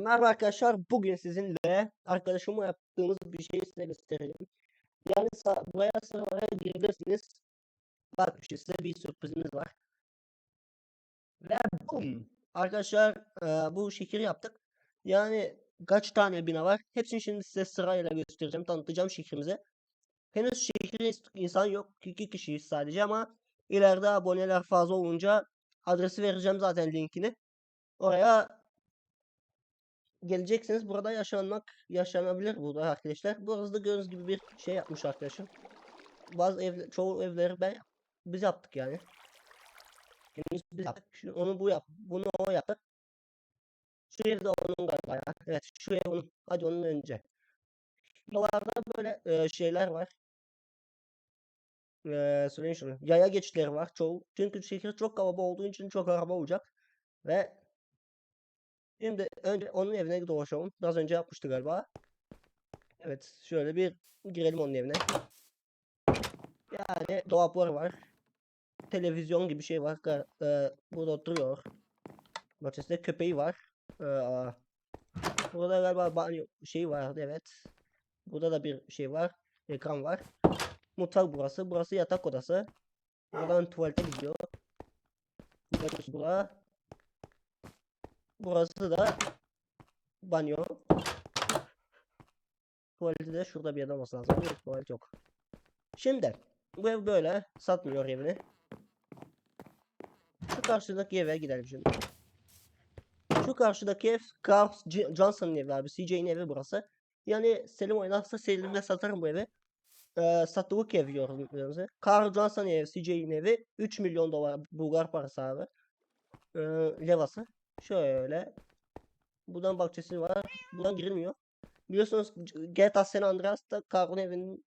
Merhaba arkadaşlar. Bugün sizinle arkadaşımla yaptığımız bir şeyi size göstereceğim. Yani buraya sıralara girebilirsiniz. Bak işte size bir sürprizimiz var. Ve bum! Arkadaşlar e, bu şekeri yaptık. Yani kaç tane bina var? Hepsini şimdi size sırayla göstereceğim. Tanıtacağım şehrimize. Henüz şehrin insan yok. iki kişiyiz sadece ama ileride aboneler fazla olunca adresi vereceğim zaten linkini. Oraya geleceksiniz. Burada yaşanmak yaşanabilir burada arkadaşlar. Burası da gördüğünüz gibi bir şey yapmış arkadaşım. Bazı ev, çoğu evleri ben biz yaptık yani. Kendimiz biz yaptık. Şu, onu bu yap. Bunu o yaptı. Şu ev onun galiba ya. Evet şu ev onun. Hadi onun önce. Buralarda böyle e, şeyler var. E, söyleyin şunu. Yaya geçişleri var çoğu. Çünkü şehir çok kalabalık olduğu için çok araba olacak. Ve Şimdi önce onun evine dolaşalım. Biraz önce yapmıştı galiba. Evet, şöyle bir girelim onun evine. Yani dolaplar var. Televizyon gibi şey var. Ga- e, burada oturuyor. Bahçesinde köpeği var. E, aa. burada galiba banyo şey vardı evet. Burada da bir şey var. Ekran var. Mutfak burası. Burası yatak odası. Buradan tuvalete gidiyor. Burası bura. Burası da banyo. Tuvaleti de şurada bir yerde olması lazım. Yok, tuvalet yok. Şimdi bu ev böyle satmıyor evini. Şu karşıdaki eve gidelim şimdi. Şu karşıdaki ev Carl Johnson'ın evi abi. CJ'nin evi burası. Yani Selim oynarsa Selim'e satarım bu evi. Ee, satılık ev yorumluyoruz. Carl Johnson'ın evi, CJ'nin evi 3 milyon dolar Bulgar parası abi. Ee, levası. Şöyle. Buradan bahçesi var. Buradan girilmiyor. Biliyorsunuz GTA San Andreas'ta Carl'ın evinin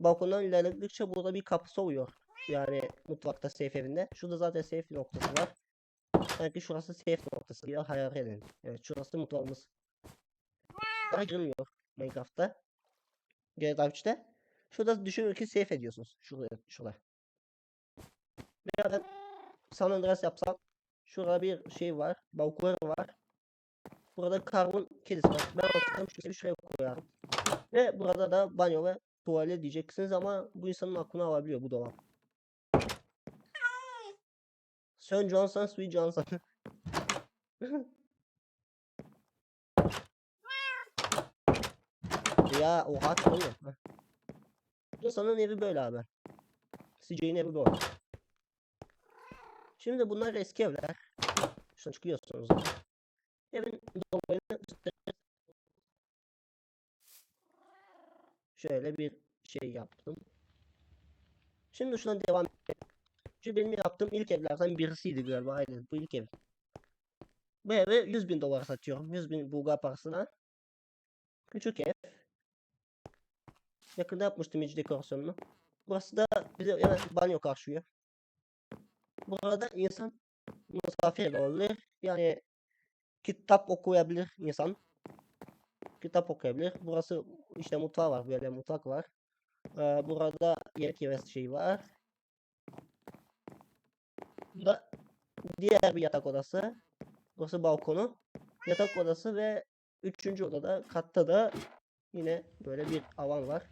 balkondan ilerledikçe burada bir kapısı oluyor. Yani mutfakta safe evinde. Şurada zaten safe noktası var. Sanki şurası safe noktası. Ya hayal edin. Evet şurası mutfağımız. Buraya girilmiyor Minecraft'ta. GTA 3'te. Şurada düşünün ki safe ediyorsunuz. Şurada. Veya ben San Andreas yapsam Şurada bir şey var. Balkon var. Burada karnın kedisi var. Ben olsam şuraya, şuraya koyarım. Ve burada da banyo ve tuvalet diyeceksiniz ama bu insanın aklını alabiliyor bu dolap. Sen Johnson, Sweet Johnson. ya oha tanıyor. İnsanın evi böyle abi. CJ'nin evi böyle. Şimdi bunlar eski evler. Şuradan çıkıyorsunuz. Evin dolabını şöyle bir şey yaptım. Şimdi şuna devam edelim. Şu benim yaptığım ilk evlerden birisiydi galiba. Aynen bu ilk ev. Bu evi 100 bin dolar satıyorum. 100 bin Bulgar parasına. Küçük ev. Yakında yapmıştım iç dekorasyonunu. Burası da bize banyo karşılıyor. Burada insan misafir olabilir. Yani kitap okuyabilir insan. Kitap okuyabilir. Burası işte mutfağı var. Böyle mutfak var. Ee, burada yemek yemesi şey var. Burada diğer bir yatak odası. Burası balkonu. Yatak odası ve üçüncü odada katta da yine böyle bir alan var.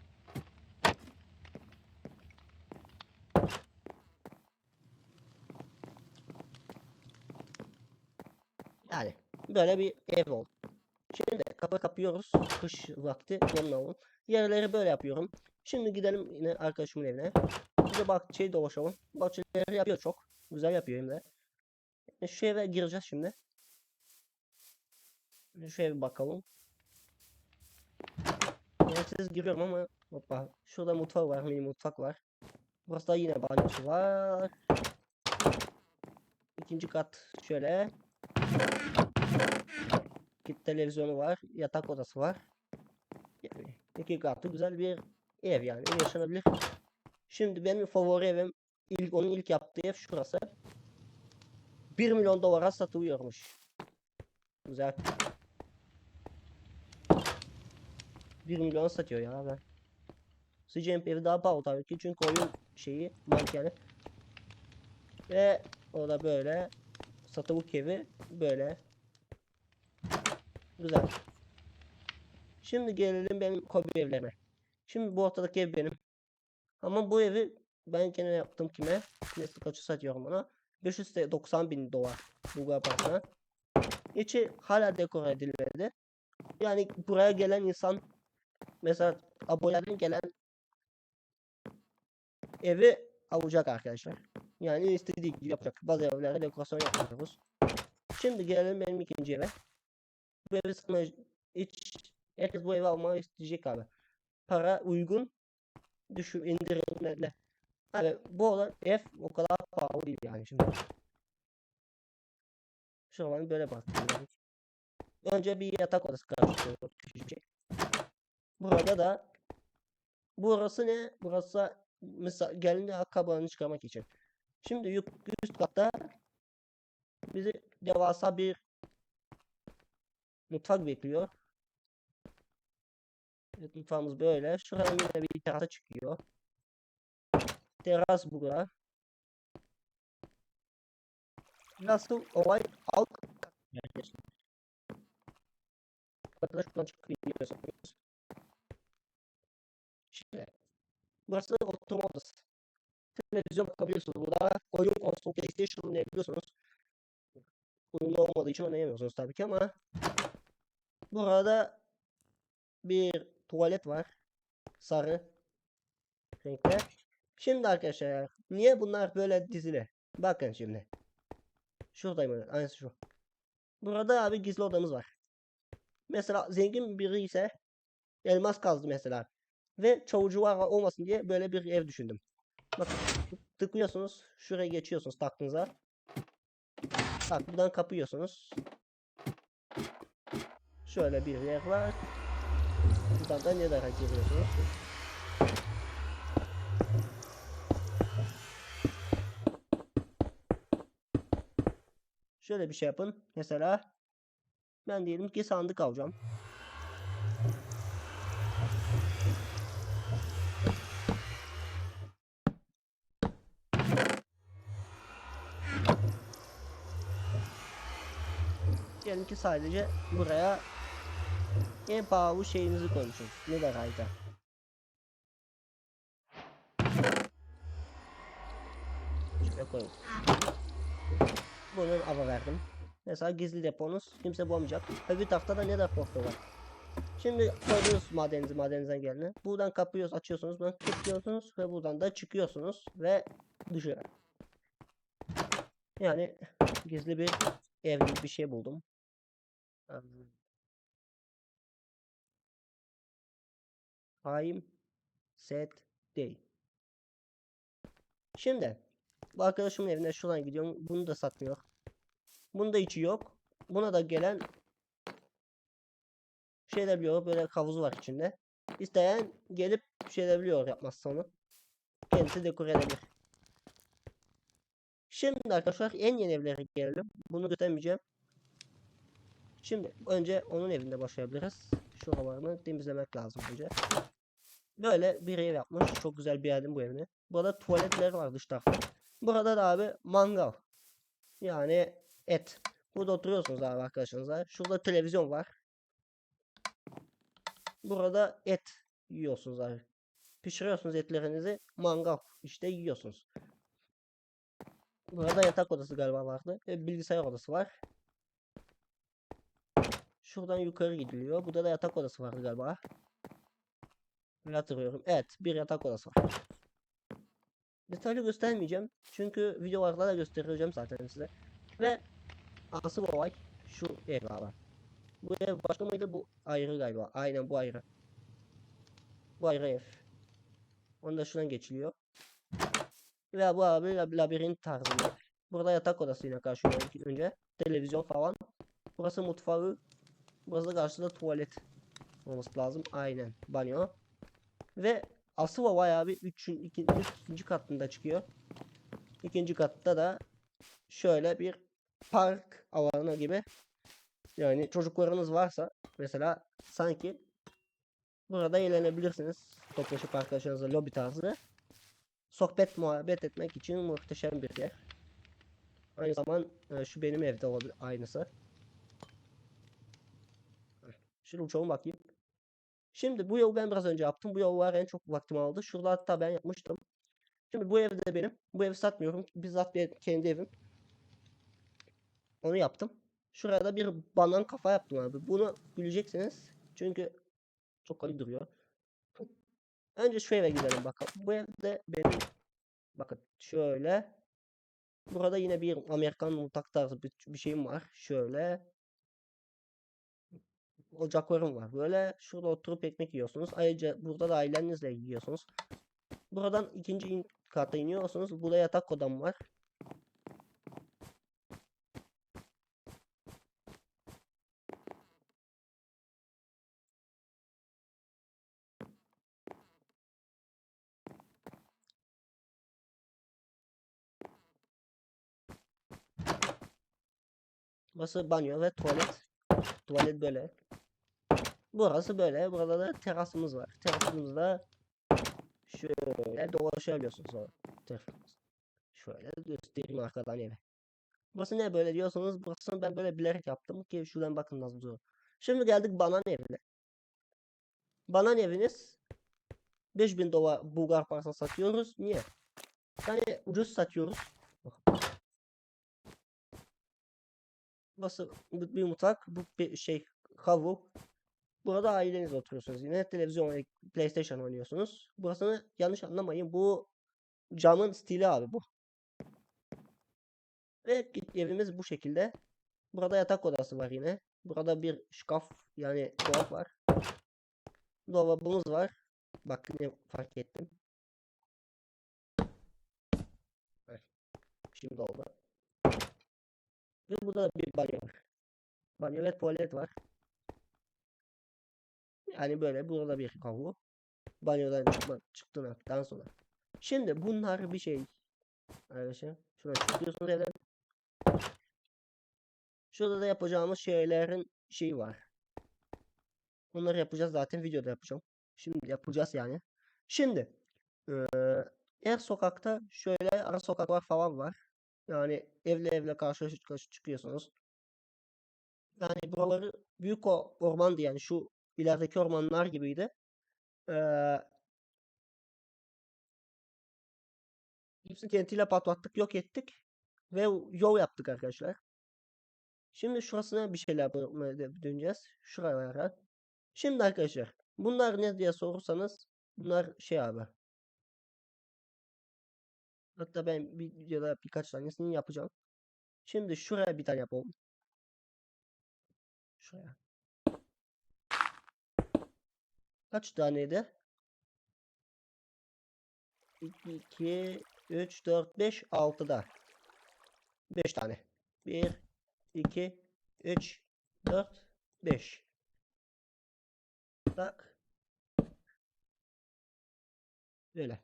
Yani böyle bir ev oldu. Şimdi kapı kapıyoruz. Kış vakti yanına olun. Yerleri böyle yapıyorum. Şimdi gidelim yine arkadaşımın evine. Bize bahçeyi dolaşalım. Bahçeleri yapıyor çok. Güzel yapıyor hem de. E, Şu eve gireceğiz şimdi. Şu eve bakalım. Yani siz giriyorum ama hoppa. Şurada mutfak var. Mini mutfak var. Burası da yine banyosu var. İkinci kat şöyle. Televizyonu var. Yatak odası var. Yani iki katlı güzel bir ev yani. Yaşanabilir. Şimdi benim favori evim ilk onun ilk yaptığı ev şurası. 1 milyon dolara satılıyormuş. Güzel. 1 milyon satıyor ya ben. CJMP evi daha pahalı tabii ki çünkü oyun şeyi mankeni. Ve o da böyle satılık evi böyle Güzel. Şimdi gelelim benim hobi evlerime. Şimdi bu ortadaki ev benim. Ama bu evi ben kendime yaptım kime? Nesli kaçı satıyorum ona. 590 bin dolar Bulgar parasına. İçi hala dekore edilmedi. Yani buraya gelen insan mesela aboneden gelen evi alacak arkadaşlar. Yani istediği gibi yapacak. Bazı evlere dekorasyon yapmıyoruz. Şimdi gelelim benim ikinci eve. Sana hiç herkes bu evi almayı isteyecek abi. Para uygun düşün indirimlerle. Abi bu olan ev o kadar pahalı değil yani şimdi. Şu an böyle baktım. Önce bir yatak odası karşılıyor. Burada da burası ne? Burası mesela gelin ayakkabılarını çıkarmak için. Şimdi üst katta bizi devasa bir mutfak bekliyor. Evet, mutfağımız böyle. Şuraya yine bir terasa çıkıyor. Teras burada. Nasıl olay alt arkadaşlar. Arkadaş şuradan çıkabiliyorsunuz. Şimdi burası oturma odası. Televizyon bakabiliyorsunuz burada. Oyun konsolu PlayStation oynayabiliyorsunuz. Uyumlu olmadığı için oynayamıyorsunuz tabii ki ama burada bir tuvalet var. Sarı renkte. Şimdi arkadaşlar niye bunlar böyle dizili? Bakın şimdi. Şuradayım. Aynısı şu. Burada abi gizli odamız var. Mesela zengin biri ise elmas kazdı mesela. Ve var olmasın diye böyle bir ev düşündüm. Bakın tıklıyorsunuz. Şuraya geçiyorsunuz taktığınıza. Bak buradan kapıyorsunuz. Şöyle bir yer var. Buradan da ne kadar giriyorsunuz. Şöyle bir şey yapın. Mesela ben diyelim ki sandık alacağım. Diyelim ki sadece buraya en pahalı şeyinizi koymuşuz. Ne de kayda. Şuraya koyun. Bunu ava verdim. Mesela gizli deponuz kimse bulamayacak. Öbür tarafta da ne deposu var. Şimdi koyuyorsunuz madeninizi madenizden gelene. Buradan kapıyoruz açıyorsunuz. Buradan tıklıyorsunuz ve buradan da çıkıyorsunuz ve dışarı. Yani gizli bir ev gibi bir şey buldum. Time set day. Şimdi bu arkadaşımın evine şuradan gidiyorum. Bunu da satmıyor. Bunu da içi yok. Buna da gelen şeyler biliyor. Böyle havuzu var içinde. İsteyen gelip şeyler biliyor yapmazsa onu. Kendisi dekore edebilir. Şimdi arkadaşlar en yeni evlere gelelim. Bunu göstermeyeceğim. Şimdi önce onun evinde başlayabiliriz. Şuralarını temizlemek lazım önce. Böyle bir ev yapmış. Çok güzel beğendim bu evini. Burada tuvaletler var dış tarafta. Burada da abi mangal. Yani et. Burada oturuyorsunuz abi arkadaşınızla. Şurada televizyon var. Burada et yiyorsunuz abi. Pişiriyorsunuz etlerinizi. Mangal işte yiyorsunuz. Burada yatak odası galiba vardı. Ve bilgisayar odası var. Şuradan yukarı gidiliyor. Burada da yatak odası vardı galiba. Hatırlıyorum. Evet, bir yatak odası var. Detaylı göstermeyeceğim. Çünkü videolarda da göstereceğim zaten size. Ve asıl olay şu ev abi. Bu ev başka mıydı? Bu ayrı galiba. Aynen bu ayrı. Bu ayrı ev. Onu da şuradan geçiliyor. Ve bu abi lab- labirent tarzında. Burada yatak odasıyla karşılıyor önce. Televizyon falan. Burası mutfağı. Burası karşıda tuvalet olması lazım. Aynen. Banyo. Ve asıl olay abi 3. ikinci, ikinci katında çıkıyor. İkinci katta da şöyle bir park alanı gibi. Yani çocuklarınız varsa mesela sanki burada eğlenebilirsiniz. Toplaşıp arkadaşlarınızla lobi tarzı. Sohbet muhabbet etmek için muhteşem bir yer. Aynı zaman e, şu benim evde olabilir aynısı. Şunu uçalım bakayım. Şimdi bu yolu ben biraz önce yaptım. Bu yol var en çok vaktimi aldı. Şurada hatta ben yapmıştım. Şimdi bu ev de benim. Bu evi satmıyorum. Bizzat benim kendi evim. Onu yaptım. Şuraya da bir banan kafa yaptım abi. Bunu güleceksiniz. Çünkü çok komik duruyor. Önce şu eve gidelim bakalım. Bu evde benim bakın şöyle burada yine bir Amerikan mutfak tarzı bir, bir şeyim var. Şöyle ocaklarım var. Böyle şurada oturup ekmek yiyorsunuz. Ayrıca burada da ailenizle yiyorsunuz. Buradan ikinci in kata iniyorsunuz. Burada yatak odam var. Burası banyo ve tuvalet. Tuvalet böyle. Burası böyle. Burada da terasımız var. Terasımızda şöyle dolaşabiliyorsunuz o terasımız. Şöyle göstereyim arkadan evi. Burası ne böyle diyorsanız burasını ben böyle bilerek yaptım ki şuradan bakın nasıl zor. Şimdi geldik banan evine. Banan eviniz 5000 dolar Bulgar parasına satıyoruz. Niye? Yani ucuz satıyoruz. Burası bu bir mutfak, bu şey havlu. Burada aileniz oturuyorsunuz yine televizyon, PlayStation oynuyorsunuz. Burasını yanlış anlamayın. Bu camın stili abi bu. Ve evimiz bu şekilde. Burada yatak odası var yine. Burada bir şkaf yani dolap var. Dolabımız var. Bak ne fark ettim. Şimdi oldu. Ve burada da bir banyo var. Banyo ve tuvalet var. Yani böyle burada bir havlu. Banyodan çıkma, çıktıktan sonra. Şimdi bunlar bir şey. Arkadaşlar şuna çıkıyorsunuz evden. Şurada da yapacağımız şeylerin şeyi var. Bunları yapacağız zaten videoda yapacağım. Şimdi yapacağız yani. Şimdi eee her sokakta şöyle ara sokaklar falan var. Yani evle evle karşı karşı çıkıyorsunuz. Yani buraları büyük o ormandı yani şu ilerideki ormanlar gibiydi. Ee, hepsini kentiyle patlattık, yok ettik ve yol yaptık arkadaşlar. Şimdi şurasına bir şeyler döneceğiz. Şuralara. Şimdi arkadaşlar bunlar ne diye sorursanız bunlar şey abi. Hatta ben bir videoda birkaç tanesini yapacağım. Şimdi şuraya bir tane yapalım. Şuraya. Kaç taneydi? 2, 2, 3, 4, 5, 6 da. 5 tane. 1, 2, 3, 4, 5. Bak. Böyle.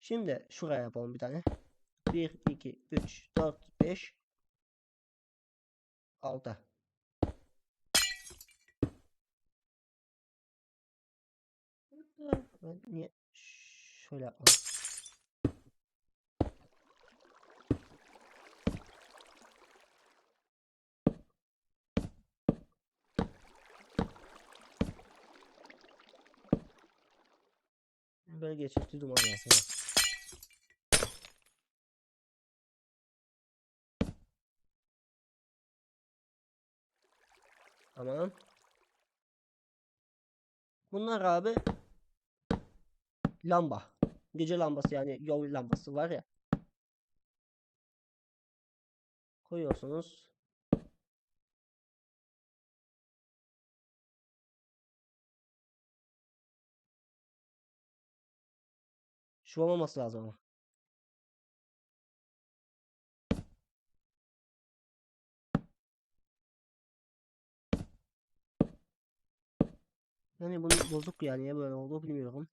Şimdi şuraya yapalım bir tane. 1, 2, 3, 4, 5, 6. Ben niye şöyle yapmadım? Böyle geçirtiyordum abi aslında. Tamam. Bunlar abi lamba. Gece lambası yani yol lambası var ya. Koyuyorsunuz. Şu olmaması lazım ama. Yani bunu bozduk yani ya böyle oldu bilmiyorum.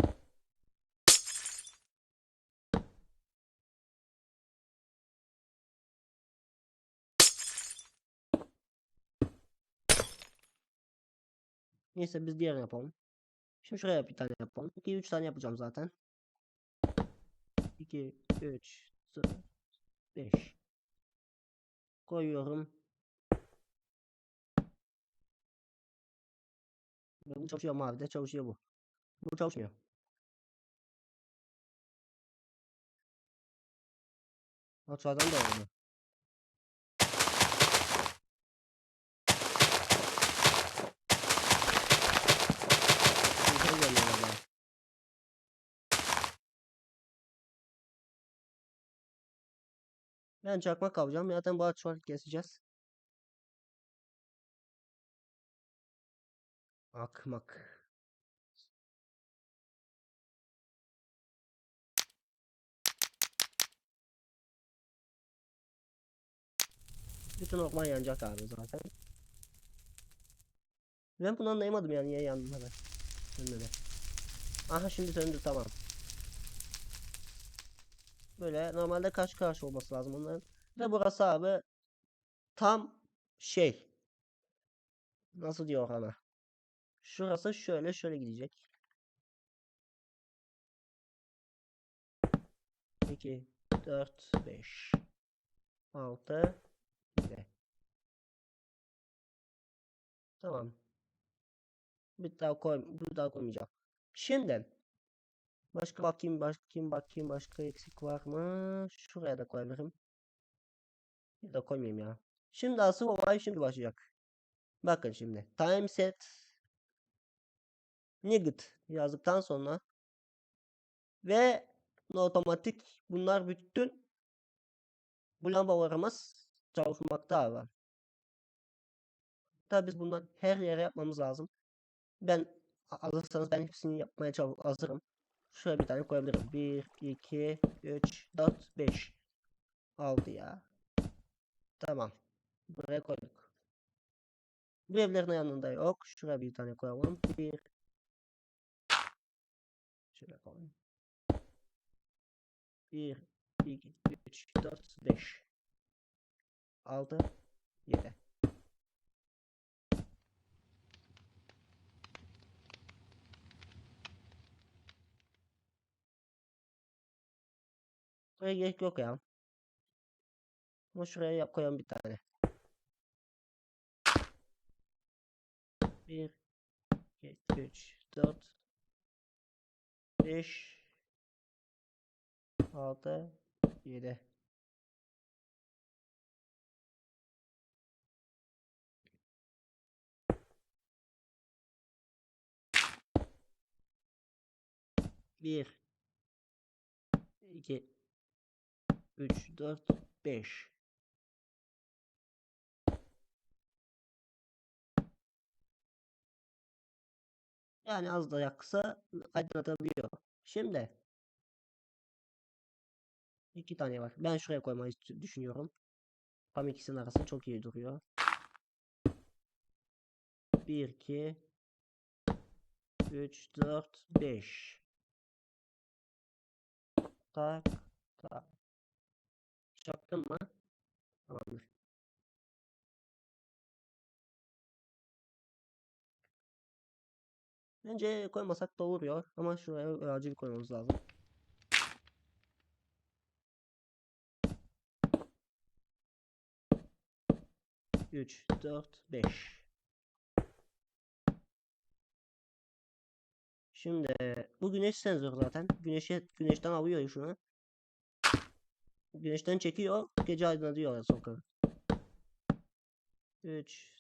Neyse biz diğerini yapalım. Şimdi şuraya bir tane yapalım. 2 3 tane yapacağım zaten. 2 3 5 koyuyorum. Bu çalışıyor mavi de çalışıyor bu. Bu çalışmıyor. Aşağıdan da oldu. Ben çakmak alacağım. Zaten ağaç var keseceğiz. Akmak. Bütün orman yanacak abi zaten. Ben bunu anlayamadım yani niye yanmadı. Söndü de. Aha şimdi söndü tamam. Böyle normalde kaç karşı olması lazım onların. Ve burası abi tam şey. Nasıl diyor ana? Şurası şöyle şöyle gidecek. 2 4 5 6 7 Tamam. Bir daha koy, bir daha koymayacağım. Şimdi başka bakayım, bakayım, bakayım başka eksik var mı? Şuraya da koyabilirim. Bir de koymayayım ya. Şimdi asıl olay şimdi başlayacak. Bakın şimdi. Time set Nugget yazdıktan sonra ve otomatik bunlar bütün bu lambalarımız çalışmakta abi. Tabi biz bundan her yere yapmamız lazım. Ben alırsanız ben hepsini yapmaya hazırım. Şöyle bir tane koyabilirim. 1, 2, 3, 4, 5. 6 ya. Tamam. Buraya koyduk. Bu evlerin yanında yok. Şuraya bir tane koyalım. 1 Şöyle koyalım. 1, 2, 3, 4, 5. 6, 7. Buraya gerek yok ya. Ama şuraya koyalım bir tane. 1 2 3 4 5 6 7 1 2 3 4 5 Yani az da yaksa aydınlatabiliyor. Şimdi iki tane var. Ben şuraya koymayı düşünüyorum. Tam ikisinin arası çok iyi duruyor. 1 2 3 4 5 Tak tak Çaktın mı? Tamamdır. Bence koymasak da oluyor ama şuraya acil koymamız lazım. Üç, dört, beş. Şimdi bu güneş sensörü zaten. Güneşe güneşten alıyor şunu. Güneşten çekiyor, gece aydınlatıyor sokağı. 3